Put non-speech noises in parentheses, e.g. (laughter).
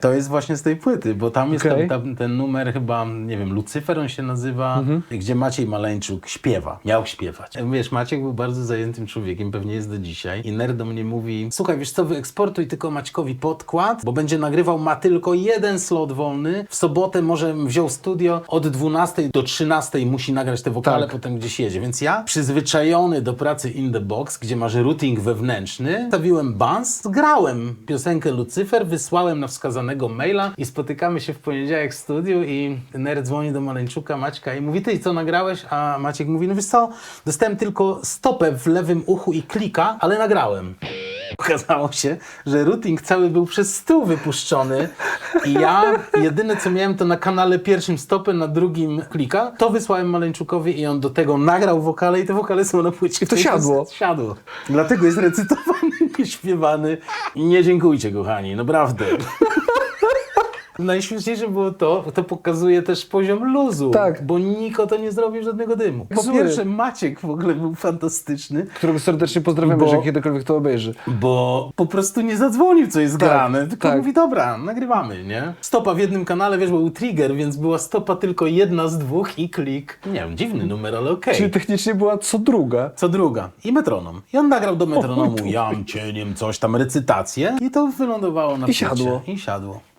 To jest właśnie z tej płyty, bo tam jest tam, tam, ten numer chyba, nie wiem, Lucyfer on się nazywa, Mhm. gdzie Maciej Maleńczuk śpiewa, miał śpiewać. Wiesz, Maciek był bardzo zajętym człowiekiem, pewnie jest do dzisiaj. I Nerd do mnie mówi, słuchaj, wiesz co, wyeksportuj tylko Maćkowi podkład, bo będzie nagrywał, ma tylko jeden slot wolny. W sobotę może wziął studio, od 12 do 13 musi nagrać te wokale, Tak. potem gdzieś jedzie. Więc ja, przyzwyczajony do pracy in the box, gdzie masz routing wewnętrzny, stawiłem bans, grałem piosenkę Lucyfer, wysłałem na maila i spotykamy się w poniedziałek w studiu i nerd dzwoni do Maleńczuka, Maćka i mówi, ty co nagrałeś? A Maciek mówi, no wiesz co, dostałem tylko stopę w lewym uchu i klika, ale nagrałem. Okazało się, że routing cały był przez stół wypuszczony i ja jedyne co miałem to na kanale pierwszym stopę, na drugim klika. To wysłałem Maleńczukowi i on do tego nagrał wokale i te wokale są na płycie. I to siadło. Siadło. Dlatego jest recytowany, nie (laughs) śpiewany. I nie dziękujcie kochani, naprawdę. Najśmieszniejsze było to, to pokazuje też poziom luzu, Tak. bo Niko to nie zrobił żadnego dymu. Po Zły. pierwsze Maciek w ogóle był fantastyczny, Którego serdecznie pozdrawiamy, Bo- że kiedykolwiek to obejrzy. bo po prostu nie zadzwonił, co jest Tak, grane, tylko tak. mówi, dobra, nagrywamy, nie? Stopa w jednym kanale, wiesz, był trigger, więc była stopa tylko jedna z dwóch i klik. Nie wiem, dziwny numer, ale okej. Czyli technicznie była co druga. Co druga. I metronom. I on nagrał do metronomu jam cieniem, coś tam, recytację i to wylądowało na I płycie. siadło. I siadło.